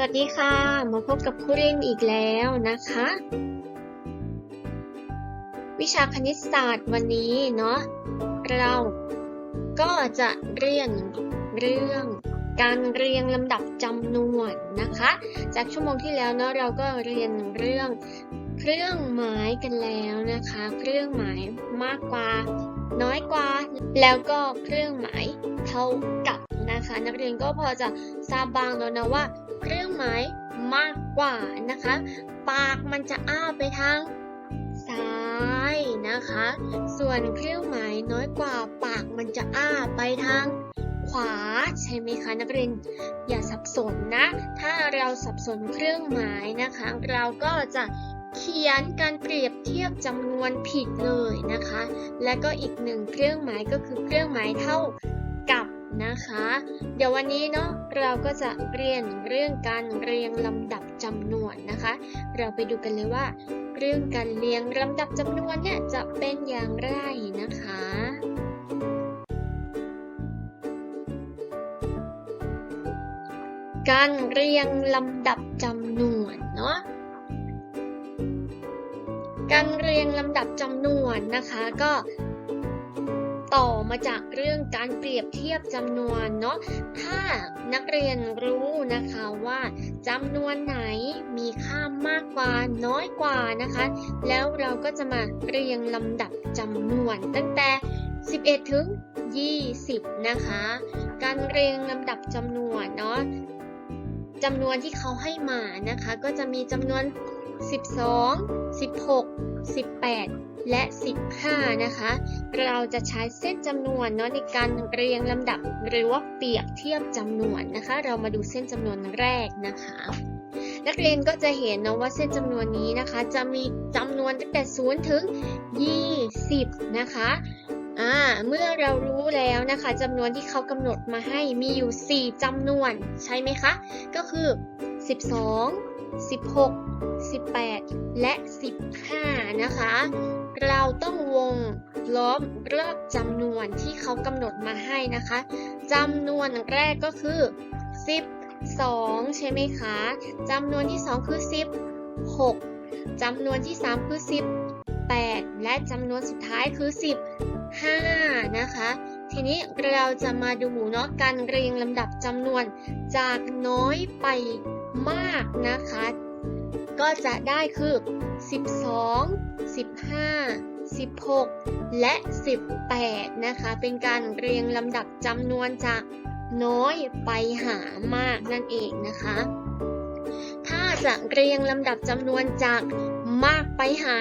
สวัสดีค่ะ มาพบกับครูรินอีกแล้วนะคะ วิชาคณิตศาสตร์วันนี้เนาะเราก็จะเรียนเรื่องการเรียงลำดับจำนวนนะคะ จากชั่วโมงที่แล้วเนาะเราก็เรียนเรื่องเครื่องหมายกันแล้วนะคะ เครื่องหมายมากกว่า น้อยกว่า แล้วก็เครื่องหมายเท่ากับ นะคะ นักเรียนก็พอจะทราบบ้างแล้วนะว่า เครื่องหมายมากกว่านะคะ ปากมันจะอ้าไปทางซ้ายนะคะ ส่วนเครื่องหมายน้อยกว่าปากมันจะอ้าไปทางขวาใช่ไหมคะนักเรียนอย่าสับสนนะ ถ้าเราสับสนเครื่องหมายนะคะ เราก็จะเขียนการเปรียบเทียบจำนวนผิดเลยนะคะ และก็อีกหนึ่งเครื่องหมายก็คือเครื่องหมายเท่า นะคะ เดี๋ยววันนี้เนาะเราก็จะเรียนเรื่องการเรียงลำดับจำนวนนะคะ เราไปดูกันเลยว่า เรื่องการเรียงลำดับจำนวนเนี่ยจะเป็นอย่างไรนะคะการเรียงลำดับจำนวนเนาะ การเรียงลำดับจำนวนนะคะ ก็ ต่อมาจากเรื่องการเปรียบเทียบจำนวนเนาะถ้านักเรียนรู้นะคะว่าจำนวนไหนมีค่ามากกว่าน้อยกว่านะคะ แล้วเราก็จะมาเรียงลำดับจำนวนตั้งแต่ 11 ถึง 20 นะคะ การเรียงลำดับจำนวนเนาะจำนวนที่เขาให้มานะคะ ก็จะมีจำนวน 12 16 18 และ 15 นะคะ เราจะใช้เส้นจำนวนเนาะในการเรียงลำดับหรือว่าเปรียบเทียบจำนวนนะคะ เรามาดูเส้นจำนวนแรกนะคะ นักเรียนก็จะเห็นนะว่าเส้นจำนวนนี้นะคะ จะมีจำนวนตั้งแต่ 0 ถึง 20 นะคะอ่าเมื่อเรารู้แล้วนะคะจำนวนที่เขากำหนดมาให้มีอยู่ 4จำนวนใช่ไหมคะ ก็คือ 12 16 18 และ 15 นะคะ เราต้องวงล้อมรอบจำนวนที่เขากำหนดมาให้นะคะจำนวนแรกก็คือ 12 ใช่ไหมคะจำนวนที่ 2 คือ 16จำนวนที่ 3 คือ 18 และจำนวนสุดท้ายคือ 15 นะคะทีนี้เราจะมาดูเนาะการเรียงลำดับจำนวนจากน้อยไปมากนะคะ ก็จะได้คือ 12 15 16 และ 18 นะคะ เป็นการเรียงลำดับจำนวนจากน้อยไปหามากนั่นเองนะคะ ถ้าจะเรียงลำดับจำนวนจากมากไปหา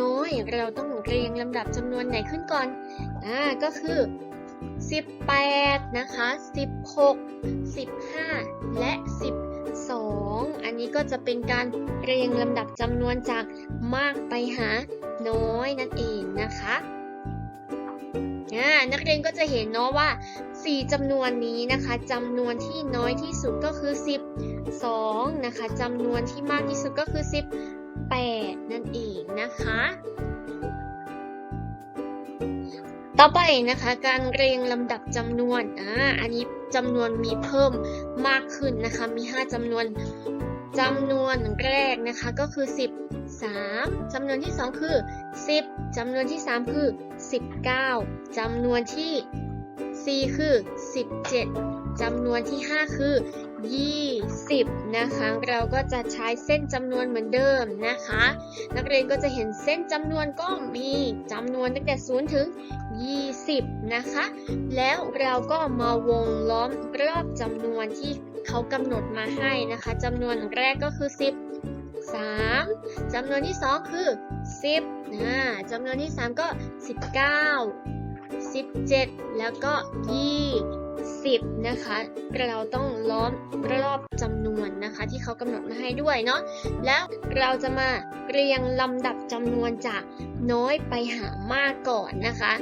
น้อยเราต้องเรียงลำดับจำนวนไหนขึ้นก่อน อ่า ก็คือ 18 นะคะ 16 15 และ 1 2 อันนี้ก็จะเป็นการเรียงลำดับจำนวนจากมากไปหาน้อยนั่นเองนะคะนักเรียนก็จะเห็นเนาะว่า 4จำนวนนี้นะคะจำนวนที่น้อยที่สุดก็คือ 12 นะคะจำนวนที่มากที่สุดก็คือ 18 นั่นเองนะคะ ต่อไปนะคะ การเรียงลำดับจำนวนอ่าอันนี้จำนวนมีเพิ่มมากขึ้นนะคะ มี 5จำนวนจำนวนแรกนะคะก็คือ 13จำนวนที่ 2 คือ 10จำนวนที่ 3 คือ 19จำนวนที่ 4 คือ 17จำนวนที่ 5 คือ 20 นะคะ เราก็จะใช้เส้นจำนวนเหมือนเดิมนะคะ นักเรียนก็จะเห็นเส้นจำนวนก็มีจำนวนตั้งแต่ 0 ถึง 20 นะคะ แล้วเราก็มาวงล้อมรอบจำนวนที่เขากำหนดมาให้นะคะจำนวนแรกก็คือ 10 3จำนวนที่ 2 คือ 10อ่าจำนวนที่ 3 ก็ 19 17 แล้วก็20 นะคะ เราต้องล้อมรอบจำนวนนะคะ ที่เขากำหนดมาให้ด้วยเนาะแล้วเราจะมาเรียงลำดับจำนวนจากน้อยไปหามากก่อนนะคะ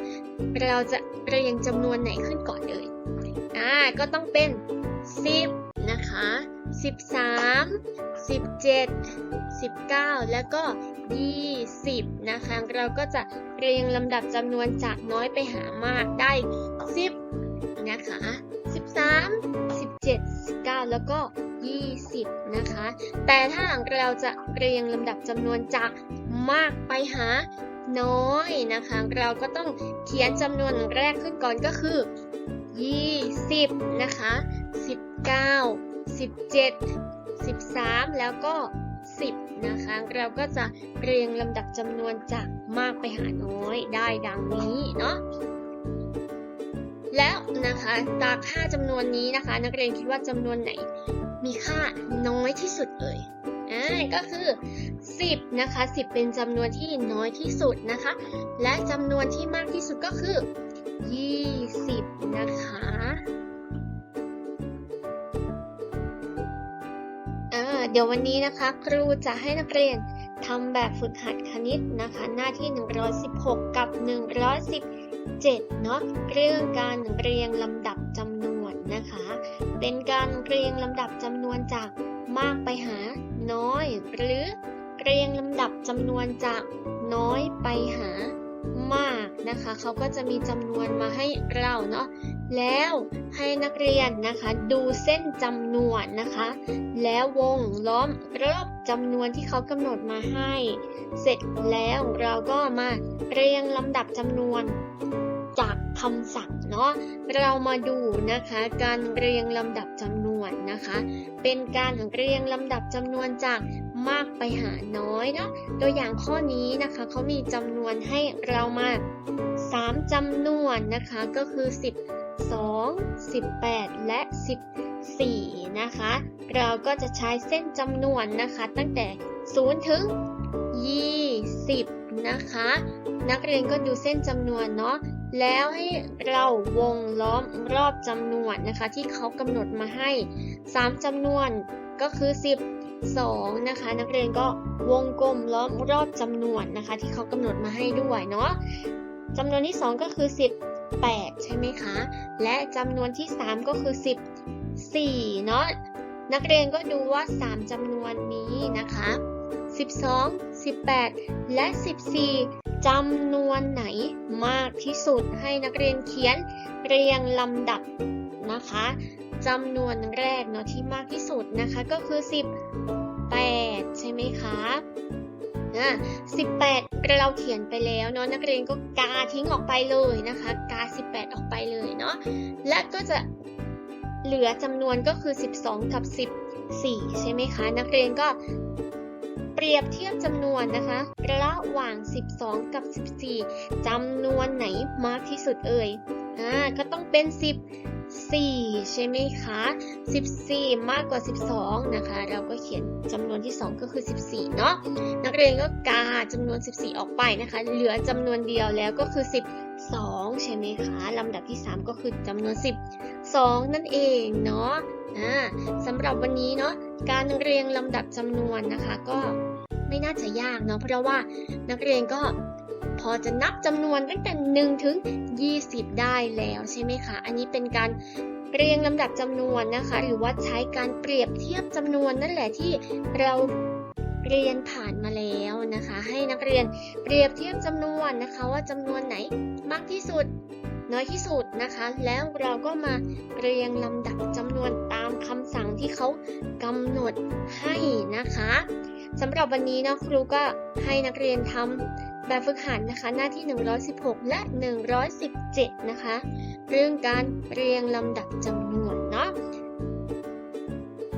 เราจะเรียงจำนวนไหนขึ้นก่อนเอ่ยอ่าก็ต้องเป็น 10 นะคะ 13 17 19 แล้วก็ 20 นะคะ เราก็จะเรียงลำดับจำนวนจากน้อยไปหามากได้ 10 นะคะ 13 17 19 แล้วก็ 20 นะคะ แต่ถ้าหากเราจะเรียงลำดับจำนวนจากมากไปหาน้อยนะคะ เราก็ต้องเขียนจำนวนแรกขึ้นก่อนก็คือ 20 นะคะ 19 17 13 แล้วก็ 10 นะคะ เราก็จะเรียงลำดับจำนวนจากมากไปหาน้อยได้ดังนี้เนาะ แล้วนะคะจากค่าจำนวนนี้นะคะ นักเรียนคิดว่าจำนวนไหน มีค่าน้อยที่สุดเอ่ยอ่าก็คือ 10นะคะ10 เป็นจำนวนที่น้อยที่สุดนะคะ และจำนวนที่มากที่สุดก็คือ 20 นะคะอ่าเดี๋ยววันนี้นะคะ ครูจะให้นักเรียนำแบบฝึกหัดคณิตนะคะ หน้าที่ 116 กับ 117 เนาะเรื่องการเรียงลำดับจำนวนนะคะ เป็นการเรียงลำดับจำนวนจากมากไปหาน้อย หรือเรียงลำดับจำนวนจากน้อยไปหา มากนะคะเขาก็จะมีจำนวนมาให้เราเนาะแล้วให้นักเรียนนะคะดูเส้นจำนวนนะคะ แล้ววงล้อมรอบจำนวนที่เขากำหนดมาให้ เสร็จแล้วเราก็มาเรียงลำดับจำนวน จากคำสั่งเนาะเรามาดูนะคะ การเรียงลำดับจำนวนนะคะ เป็นการเรียงลำดับจำนวนจากมากไปหาน้อยเนาะตัวอย่างข้อนี้นะคะเขามีจำนวนให้เรามา 3จำนวนนะคะก็คือ 12 18 และ 14 นะคะ เราก็จะใช้เส้นจำนวนนะคะ ตั้งแต่ 0 ถึง 20 นะคะ นักเรียนก็ดูเส้นจำนวนเนาะ แล้วให้เราวงล้อมรอบจำนวนนะคะ ที่เขากำหนดมาให้ 3จำนวนก็คือ 12 นะคะ นักเรียนก็วงกลมล้อมรอบจำนวนนะคะ ที่เขากำหนดมาให้ด้วยเนาะจำนวนที่ 2 ก็คือ 18 ใช่ไหมคะ และจำนวนที่ 3 ก็คือ 14 เนาะนักเรียนก็ดูว่า 3จำนวนนี้นะคะ 12 18 และ 14 จำนวนไหนมากที่สุดให้นักเรียนเขียนเรียงลำดับนะคะจำนวนแรกเนาะที่มากที่สุดนะคะก็คือ 18 ใช่ไหมคะอะ18 เราเขียนไปแล้วเนาะนักเรียนก็กาทิ้งออกไปเลยนะคะ กา 18 ออกไปเลยเนาะและก็จะเหลือจำนวนก็คือ 12 กับ14ใช่ไหมคะ นักเรียนก็ เปรียบเทียบจำนวนนะคะ ระหว่าง 12 กับ 14จำนวนไหนมากที่สุดเอ่ย อ่า ก็ต้องเป็น 14 ใช่ไหมคะ 14 มากกว่า 12 นะคะ เราก็เขียนจำนวนที่ 2 ก็คือ 14 เนาะ นักเรียนก็กาจำนวน 14 ออกไปนะคะ เหลือจำนวนเดียวแล้วก็คือ 12 ใช่ไหมคะลำดับที่ 3 ก็คือจำนวน 12 นั่นเองเนาะอ่าสำหรับวันนี้เนาะการเรียงลำดับจำนวนนะคะก็ ไม่น่าจะยากเนาะเพราะว่านักเรียนก็พอจะนับจำนวนตั้งแต่1ถึง 20 ได้แล้วใช่ไหมคะ อันนี้เป็นการเรียงลำดับจำนวนนะคะ หรือว่าใช้การเปรียบเทียบจำนวนนั่นแหละที่เราเรียนผ่านมาแล้วนะคะ ให้นักเรียนเปรียบเทียบจำนวนนะคะ ว่าจำนวนไหนมากที่สุดน้อยที่สุดนะคะ แล้วเราก็มาเรียงลำดับจำนวนตาม คำสั่งที่เขากำหนดให้นะคะสำหรับวันนี้เนาะครูก็ให้นักเรียนทำแบบฝึกหัดนะคะ หน้าที่ 116 และ 117 นะคะ เรื่องการเรียงลำดับจำนวนเนาะ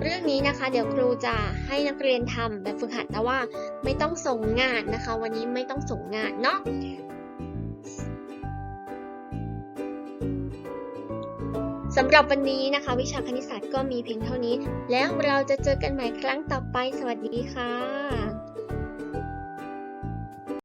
เรื่องนี้นะคะ เดี๋ยวครูจะให้นักเรียนทำแบบฝึกหัดแต่ว่าไม่ต้องส่งงานนะคะ วันนี้ไม่ต้องส่งงานเนาะ สำหรับวันนี้นะคะ วิชาคณิตศาสตร์ก็มีเพียงเท่านี้ แล้วเราจะเจอกันใหม่ครั้งต่อไป สวัสดีค่ะ